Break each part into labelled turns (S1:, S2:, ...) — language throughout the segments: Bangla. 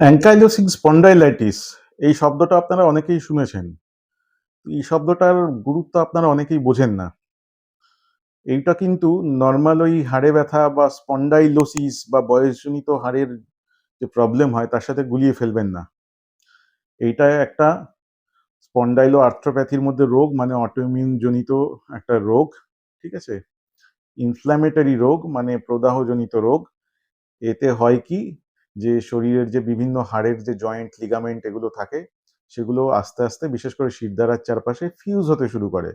S1: অ্যাঙ্কাইলোসিং স্পন্ডাইলাইটিস, এই শব্দটা আপনারা অনেকেই শুনেছেন। এই শব্দটার গুরুত্ব আপনারা অনেকেই বোঝেন না। এইটা কিন্তু নর্মাল ওই হাড়ে ব্যথা বা স্পন্ডাইলোসিস বা বয়সজনিত হাড়ের যে প্রবলেম হয়, তার সাথে গুলিয়ে ফেলবেন না। এইটা একটা স্পন্ডাইলো আর্থ্রোপ্যাথির মধ্যে রোগ মানে অটোইমিউন জনিত একটা রোগ, ঠিক আছে? ইনফ্ল্যামেটরি রোগ মানে প্রদাহজনিত রোগ। এতে হয় কি? যে শরীরের যে বিভিন্ন হাড়ের যে জয়েন্ট লিগামেন্ট এগুলো থাকে, সেগুলো আস্তে আস্তে বিশেষ করে শিরদারার চারপাশে ফিউজ হতে শুরু করে।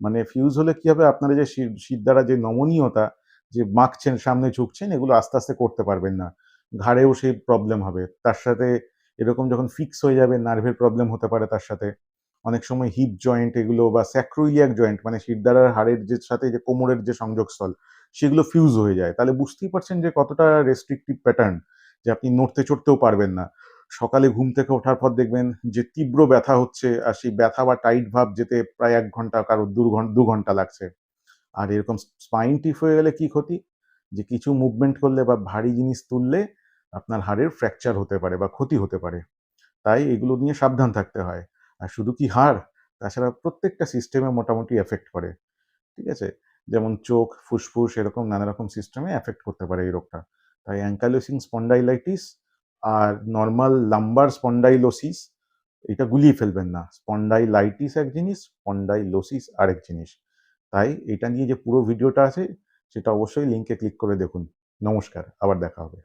S1: মানে ফিউজ হলে কি হবে? আপনারা যে শির- শিরদাঁড়া যে নমনীয়তা, যে মাখছেন, সামনে ঝুঁকছেন, এগুলো আস্তে আস্তে করতে পারবেন না। ঘাড়েও সেই প্রবলেম হবে। তার সাথে এরকম যখন ফিক্স হয়ে যাবে নার্ভের প্রবলেম হতে পারে তার সাথে। অনেক সময় হিপ জয়েন্ট এগুলো বা স্যাক্রোইলিয়াক জয়েন্ট মানে শিরদারার হাড়ের যে সাথে যে কোমরের যে সংযোগস্থল, সেগুলো ফিউজ হয়ে যায়। তাহলে বুঝতেই পারছেন যে কতটা রেস্ট্রিকটিভ প্যাটার্ন যে আপনি নড়তে চড়তেও পারবেন না। সকালে ঘুম থেকে ওঠার পর দেখবেন যে তীব্র ব্যথা হচ্ছে আর সেই ব্যথা বা টাইট ভাব যেতে প্রায় এক ঘণ্টা কারও দু ঘণ্টা দু ঘণ্টা লাগছে। আর এরকম স্পাইন টিপ হয়ে গেলে কি ক্ষতি? যে কিছু মুভমেন্ট করলে বা ভারী জিনিস তুললে আপনার হাড়ের ফ্র্যাকচার হতে পারে বা ক্ষতি হতে পারে। তাই এগুলো নিয়ে সাবধান থাকতে হয়। আর শুধু কি হাড়? তাছাড়া প্রত্যেকটা সিস্টেমে মোটামুটি এফেক্ট করে। ঠিক আছে? যেমন চোখ, ফুসফুস এরকম নানা রকম সিস্টেমে এফেক্ট করতে পারে এই রোগটা। তাই অ্যাঙ্কালোসিং স্পন্ডাইলাইটিস আর নর্মাল লাম্বার স্পন্ডাইলোসিস এটা গুলিয়ে ফেলবেন না। স্পন্ডাইলাইটিস এক জিনিস স্পন্ডাইলোসিস আরেক জিনিস। তাই এটা নিয়ে যে পুরো ভিডিওটা আছে, সেটা অবশ্যই লিঙ্কে ক্লিক করে দেখুন। নমস্কার, আবার দেখা হবে।